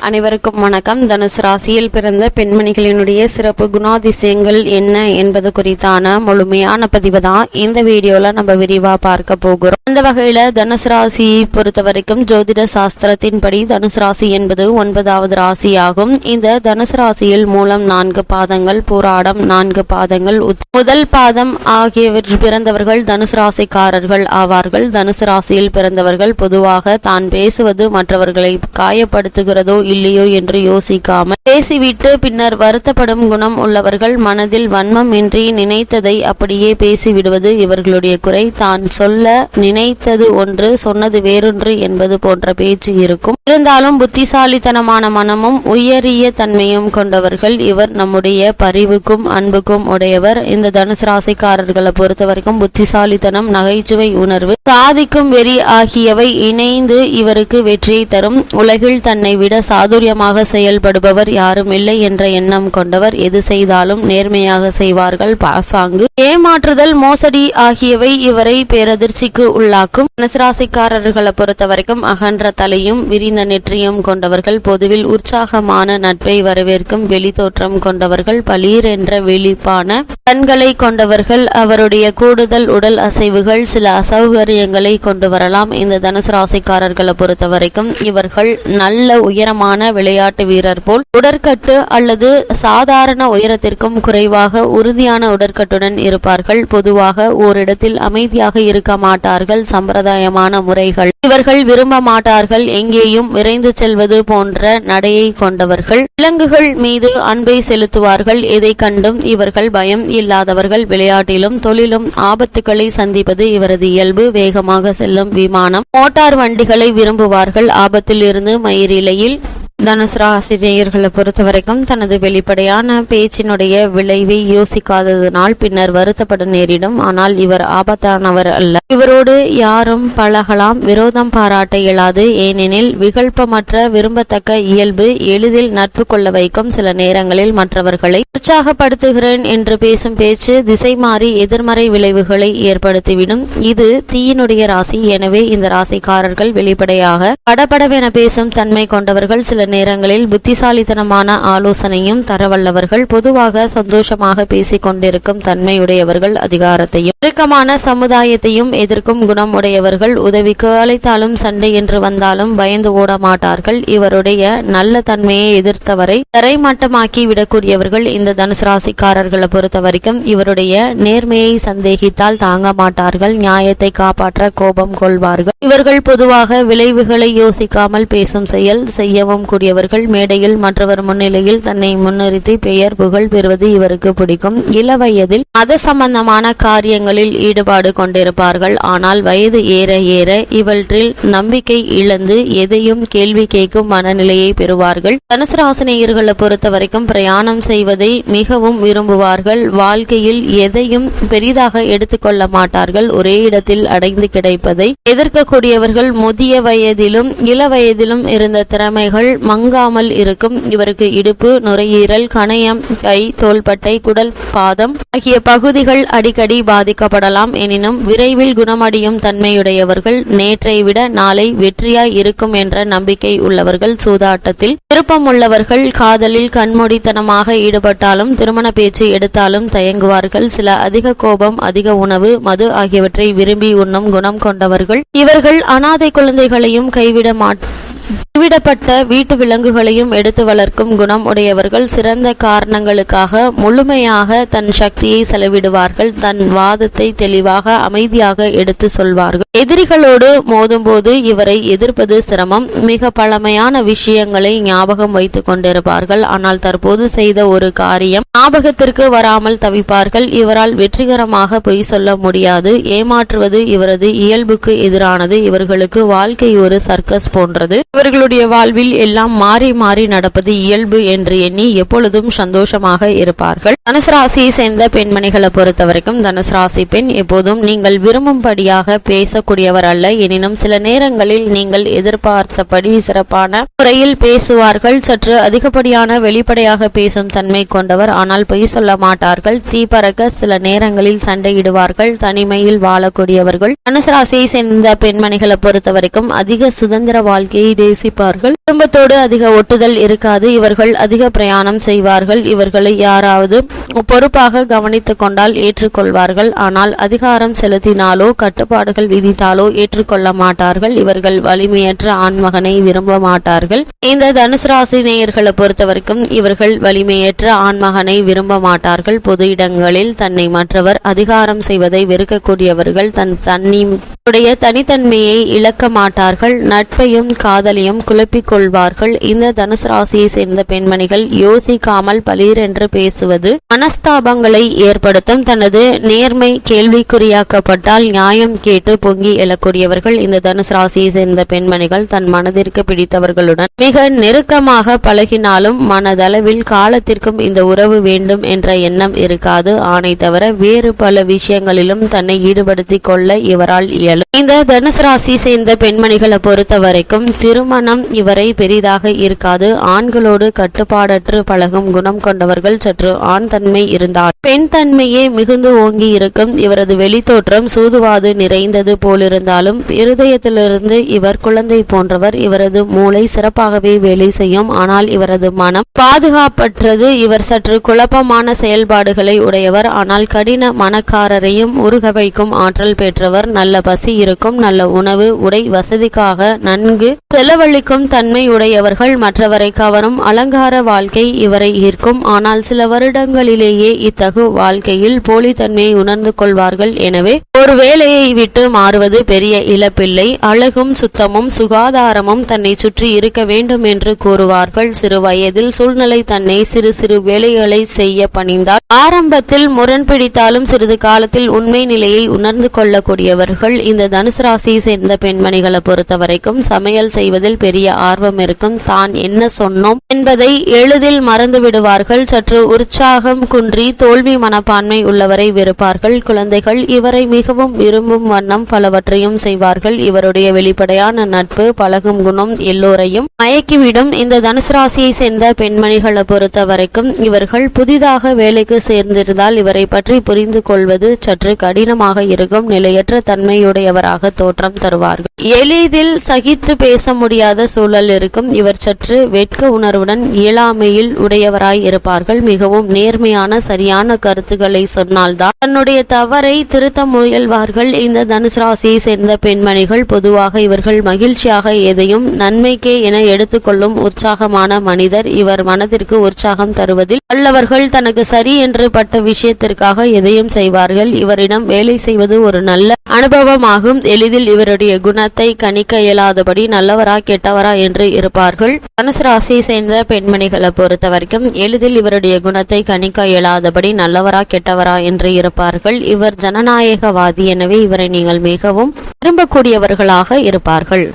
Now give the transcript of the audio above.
அனைவருக்கும் வணக்கம். தனுசு ராசியில் பிறந்த பெண்மணிகளினுடைய சிறப்பு குணாதிசயங்கள் என்ன என்பது குறித்தான முழுமையான பதிவு தான் இந்த வீடியோல நம்ம விரிவா பார்க்க போகிறோம். அந்த வகையில தனுசு ராசியை பொறுத்த வரைக்கும் ஜோதிட சாஸ்திரத்தின்படி தனுசு ராசி என்பது ஒன்பதாவது ராசியாகும். இந்த தனுசு ராசியில் மூலம் நான்கு பாதங்கள் போராடம் நான்கு பாதங்கள் உத்- முதல் பாதம் ஆகியவற்றில் பிறந்தவர்கள் தனுசு ராசிக்காரர்கள் ஆவார்கள். தனுசு ராசியில் பிறந்தவர்கள் பொதுவாக தான் பேசுவது மற்றவர்களை காயப்படுத்துகிறதோ இல்லையோ என்று யோசிக்காமல் பேசிவிட்டு பின்னர் வருத்தப்படும் குணம் உள்ளவர்கள் மனதில் வன்மம் இன்றி நினைத்ததை அப்படியே பேசிவிடுவது இவர்களுடைய குறை. தான் சொல்ல நினைத்தது ஒன்று சொன்னது வேறொன்று என்பது போன்ற பேச்சு இருக்கும். இருந்தாலும் புத்திசாலித்தனமான மனமும் உயரிய தன்மையும் கொண்டவர்கள் இவர் நம்முடைய பரிவுக்கும் அன்புக்கும் உடையவர். இந்த தனுசு ராசிக்காரர்களை பொறுத்தவரைக்கும் புத்திசாலித்தனம் நகைச்சுவை உணர்வு சாதிக்கும் வெறி ஆகியவை இணைந்து இவருக்கு வெற்றியை தரும். உலகில் தன்னை விட சாதுரியமாக செயல்படுபவர் யாரும் இல்லை என்ற எண்ணம் கொண்டவர் எது செய்தாலும் நேர்மையாக செய்வார்கள். பாசாங்கு ஏமாற்றுதல் மோசடி ஆகியவை இவரை பேரதிர்ச்சிக்கு உள்ளாக்கும். மனசராசிக்காரர்களை பொறுத்த வரைக்கும் அகன்ற தலையும் விரிந்த நெற்றியும் கொண்டவர்கள் பொதுவில் உற்சாகமான நட்பை வரவேற்கும் வெளித்தோற்றம் கொண்டவர்கள் பளீர் என்ற வெளிப்பான கண்களை கொண்டவர்கள் அவருடைய கூடுதல் உடல் அசைவுகள் சில அசௌகரியங்களை கொண்டு வரலாம். இந்த தனுசு ராசிக்காரர்களை பொறுத்த வரைக்கும் இவர்கள் நல்ல உயரமான விளையாட்டு வீரர் போல் உடற்கட்டு அல்லது சாதாரண உயரத்திற்கும் குறைவாக உறுதியான உடற்கட்டுடன் இருப்பார்கள். பொதுவாக ஓரிடத்தில் அமைதியாக இருக்க மாட்டார்கள். சம்பிரதாயமான முறைகள். இவர்கள் விரும்ப மாட்டார்கள். எங்கேயும் விரைந்து செல்வது போன்ற நடையை கொண்டவர்கள். விலங்குகள் மீது அன்பை செலுத்துவார்கள். எதை கண்டும் இவர்கள் பயம் இல்லாதவர்கள். விளையாட்டிலும் தொழிலும் ஆபத்துக்களை சந்திப்பது இவரது இயல்பு. வேகமாக செல்லும் விமானம். மோட்டார் வண்டிகளை விரும்புவார்கள். ஆபத்தில் இருந்து மயிரிழையில் தனுசு ராசினியர்களை பொறுத்த வரைக்கும் தனது வெளிப்படையான பேச்சினுடைய விளைவை யோசிக்காததனால் பின்னர் வருத்தப்பட நேரிடும். ஆனால் இவர் ஆபத்தானவர் அல்ல. இவரோடு யாரும் பழகலாம் விரோதம் பாராட்ட இயலாது. ஏனெனில் விகல்பமற்ற விரும்பத்தக்க இயல்பு எளிதில் நட்பு கொள்ள வைக்கும் சில நேரங்களில் மற்றவர்களை உற்சாகப்படுத்துகிறேன் என்று பேசும் பேச்சு திசை மாறி எதிர்மறை விளைவுகளை ஏற்படுத்திவிடும். இது தீயினுடைய ராசி. எனவே இந்த ராசிக்காரர்கள் வெளிப்படையாக படபடவென பேசும் தன்மை கொண்டவர்கள் சில நேரங்களில் புத்திசாலித்தனமான ஆலோசனையும் தரவல்லவர்கள் பொதுவாக சந்தோஷமாக பேசிக் கொண்டிருக்கும் தன்மையுடையவர்கள் அதிகாரத்தையும் நெருக்கமான சமுதாயத்தையும் எதிர்க்கும் குணம் உடையவர்கள் உதவிக்கு அழைத்தாலும் சண்டை என்று வந்தாலும் பயந்து ஓட மாட்டார்கள். இவருடைய நல்ல தன்மையை எதிர்த்தவரை தரைமட்டமாக்கி விடக்கூடியவர்கள் இந்த தனுசு ராசிக்காரர்களை பொறுத்த வரைக்கும் இவருடைய நேர்மையை சந்தேகித்தால் தாங்க மாட்டார்கள் நியாயத்தை காப்பாற்ற கோபம் கொள்வார்கள். இவர்கள் பொதுவாக விளைவுகளை யோசிக்காமல் பேசும் செயல் செய்யவும் கூடியவர்கள். மேடையில் மற்றவர் முன்னிலையில் தன்னை முன்னிறுத்தி பெயர் புகழ் பெறுவது இவருக்கு பிடிக்கும். இளவயதில் மத சம்பந்தமான காரியங்களில் ஈடுபாடு கொண்டிருப்பார்கள். ஆனால் வயது ஏற ஏற இவற்றில் நம்பிக்கை இழந்து எதையும் கேள்வி கேட்கும் மனநிலையை பெறுவார்கள். தனுசு ராசினியர்களை பொறுத்த வரைக்கும் பிரயாணம் செய்வதை மிகவும் விரும்புவார்கள். வாழ்க்கையில் எதையும் பெரிதாக எடுத்துக்கொள்ள மாட்டார்கள். ஒரே இடத்தில் அடைந்து கிடைப்பதை எதிர்க்கக்கூடியவர்கள் முதிய வயதிலும் இள வயதிலும் இருந்த திறமைகள் மங்காமல் இருக்கும். இவருக்கு இடுப்பு நுரையீரல் கணையம் கை தோள்பட்டை குடல் பாதம் ஆகிய பகுதிகள் அடிக்கடி பாதிக்கப்படலாம். எனினும் விரைவில் குணமடையும் தன்மையுடையவர்கள் நேற்றை விட நாளை வெற்றியாய் இருக்கும் என்ற நம்பிக்கை உள்ளவர்கள். சூதாட்டத்தில் விருப்பமுள்ளவர்கள் காதலில் கண்மூடித்தனமாக ஈடுபட்டாலும் திருமண பேச்சு எடுத்தாலும் தயங்குவார்கள். சில அதிக கோபம் அதிக உணவு மது ஆகியவற்றை விரும்பி உண்ணும் குணம் கொண்டவர்கள். இவர்கள் அனாதை குழந்தைகளையும் கைவிட மாட் கைவிடப்பட்ட வீட்டு விலங்குகளையும் எடுத்து வளர்க்கும் குணம் உடையவர்கள் சிறந்த காரணங்களுக்காக முழுமையாக தன் சக்தியை செலவிடுவார்கள். தன் வாதத்தை தெளிவாக அமைதியாக எடுத்து சொல்வார்கள். எதிரிகளோடு மோதும்போது இவரை எதிர்ப்பது சிரமம். மிக பழமையான விஷயங்களை ஞாபகம் வைத்துக் கொண்டிருப்பார்கள். ஆனால் தற்போது செய்த ஒரு காரியம் ஞாபகத்திற்கு வராமல் தவிப்பார்கள். இவரால் வெற்றிகரமாக பொய் சொல்ல முடியாது. ஏமாற்றுவது இவரது இயல்புக்கு எதிரானது. இவர்களுக்கு வாழ்க்கை ஒரு சர்க்கஸ் போன்றது. இவர்களுடைய வாழ்வில் எல்லாம் மாறி மாறி நடப்பது இயல்பு என்று எண்ணி எப்பொழுதும் சந்தோஷமாக இருப்பார்கள். தனுசு ராசியை சேர்ந்த பெண்மணிகளை பொறுத்த வரைக்கும் தனுசு ராசி பெண் எப்போதும் நீங்கள் விரும்பும்படியாக பேசக்கூடியவர் அல்ல. எனினும் சில நேரங்களில் நீங்கள் எதிர்பார்த்தபடி சிறப்பான முறையில் பேசுவார்கள். சற்று அதிகப்படியான வெளிப்படையாக பேசும் தன்மை கொண்டவர். ஆனால் பொய் சொல்ல மாட்டார்கள். தீ பறக்க சில நேரங்களில் சண்டையிடுவார்கள். தனிமையில் வாழக்கூடியவர்கள். தனுசு ராசியை சேர்ந்த பெண்மணிகளை பொறுத்த வரைக்கும் அதிக சுதந்திர வாழ்க்கையை நேசிப்பார்கள். குடும்பத்தோடு அதிக ஒட்டுதல் இருக்காது. இவர்கள் அதிக பிரயாணம் செய்வார்கள். இவர்களை யாராவது பொறுப்பாக கவனித்துக் கொண்டால் ஏற்றுக்கொள்வார்கள். ஆனால் அதிகாரம் செலுத்தினாலோ கட்டுப்பாடுகள் விதித்தாலோ ஏற்றுக்கொள்ள மாட்டார்கள். இவர்கள் வலிமையற்ற ஆண்மகனை விரும்ப மாட்டார்கள். இந்த தனுசு ராசி நேயர்களை பொறுத்தவரைக்கும் இவர்கள் வலிமையற்ற ஆண்மகனை விரும்ப மாட்டார்கள். பொது இடங்களில் தன்னை மற்றவர் அதிகாரம் செய்வதை வெறுக்கக்கூடியவர்கள் தன் தன்னுடைய உடைய தனித்தன்மையை இழக்க மாட்டார்கள். நட்பையும் காதல் காதலையும் குழப்பிக் கொள்வார்கள் இந்த தனுசு ராசியை சேர்ந்த பெண்மணிகள் யோசிக்காமல் பலீரென்று பேசுவது மனஸ்தாபங்களை ஏற்படுத்தும். தனது நேர்மை கேள்விக்குறியாக்கப்பட்டால் நியாயம் கேட்டு பொங்கி எழக்கூடியவர்கள் இந்த தனுசு ராசியை சேர்ந்த பெண்மணிகள். தன் மனதிற்கு பிடித்தவர்களுடன் மிக நெருக்கமாக பழகினாலும் மனதளவில் காலத்திற்கும் இந்த உறவு வேண்டும் என்ற எண்ணம் இருக்காது. ஆணை தவிர வேறு பல விஷயங்களிலும் தன்னை ஈடுபடுத்திக் கொள்ள இவரால் இயலும். இந்த தனுசு ராசி சேர்ந்த பெண்மணிகளை பொறுத்த வரைக்கும் திருமணம் இவரை பெரிதாக இருக்காது. ஆண்களோடு கட்டுப்பாடற்று பழகும் குணம் கொண்டவர்கள் சற்று ஆண் தன்மை இருந்தால் பெண் தன்மையே மிகுந்து ஓங்கி இருக்கும் இவரது வெளித்தோற்றம் சூதுவாது நிறைந்தது போலிருந்தாலும் இருதயத்திலிருந்து இவர் குழந்தை போன்றவர் இவரது மூளை சிறப்பாகவே வேலை செய்யும். ஆனால் இவரது மனம் பாதுகாப்பற்றது. இவர் சற்று குழப்பமான செயல்பாடுகளை உடையவர். ஆனால் கடின மனக்காரரையும் உருக வைக்கும் ஆற்றல் பெற்றவர். நல்ல பசி இருக்கும் நல்ல உணவு உடை வசதிக்காக நன்கு செலவழிக்கும் தன்மை உடையவர்கள் மற்றவரை கவரும் அலங்கார வாழ்க்கை இவரை ஈர்க்கும். ஆனால் சில வருடங்களிலேயே இத்தகு வாழ்க்கையில் போலித்தன்மையை உணர்ந்து கொள்வார்கள். எனவே ஒரு வேலையை விட்டு மாறுவது பெரிய இழப்பில்லை. அழகும் சுத்தமும் சுகாதாரமும் தன்னை சுற்றி இருக்க வேண்டும் என்று கூறுவார்கள். சிறு வயதில் சூழ்நிலை தன்னை சிறு சிறு வேலைகளை செய்ய பணிந்தால் ஆரம்பத்தில் முரண் பிடித்தாலும் சிறிது காலத்தில் உண்மை நிலையை உணர்ந்து கொள்ளக்கூடியவர்கள். இந்த தனுசு ராசியை சேர்ந்த பெண்மணிகளை பொறுத்தவரைக்கும் சமையல் செய்வது செய்வதில் பெரிய ஆர்வம் இருக்கும். தான் என்ன சொன்னோம்? என்பதை எளிதில் மறந்து விடுவார்கள். சற்று உற்சாகம் குன்றி தோல்வி மனப்பான்மை உள்ளவரை வெறுப்பார்கள். குழந்தைகள் இவரை மிகவும் விரும்பும் வண்ணம் பலவற்றையும் செய்வார்கள். இவருடைய வெளிப்படையான நட்பு பழகும் குணம் எல்லோரையும் மயக்கிவிடும். இந்த தனுசு ராசியை சேர்ந்த பெண்மணிகளை பொறுத்த வரைக்கும் இவர்கள் புதிதாக வேலைக்கு சேர்ந்திருந்தால் இவரை பற்றி புரிந்து கொள்வது சற்று கடினமாக இருக்கும். நிலையற்ற தன்மையுடையவராக தோற்றம் தருவார்கள். எளிதில் சகித்து பேச முடியும். முடியாத சூழல் இருக்கும். இவர் சற்று வெட்க உணர்வுடன் இயலாமையில் உடையவராய் இருப்பார்கள். மிகவும் நேர்மையான சரியான கருத்துக்களை சொன்னால்தான் தன்னுடைய தவறை திருத்த முயல்வார்கள். இந்த தனுசு ராசியை சேர்ந்த பெண்மணிகள் பொதுவாக இவர்கள் மகிழ்ச்சியாக எதையும் நன்மைக்கே என எடுத்துக்கொள்ளும் உற்சாகமான மனிதர். இவர் மனதிற்கு உற்சாகம் தருவதில் வல்லவர்கள். தனக்கு சரி என்று பட்ட விஷயத்திற்காக எதையும் செய்வார்கள். இவரிடம் வேலை செய்வது ஒரு நல்ல அனுபவமாகும். எளிதில் இவருடைய குணத்தை கணிக்க இயலாதபடி நல்லவரா கெட்டவரா என்று இருப்பார்கள். தனுசு ராசியை சேர்ந்த பெண்மணிகளை பொறுத்த வரைக்கும் எளிதில் இவருடைய குணத்தை கணிக்க இயலாதபடி நல்லவரா கெட்டவரா என்று இருப்பார்கள். இவர் ஜனநாயகவாதி எனவே இவரை நீங்கள் மிகவும் விரும்பக்கூடியவர்களாக இருப்பார்கள்.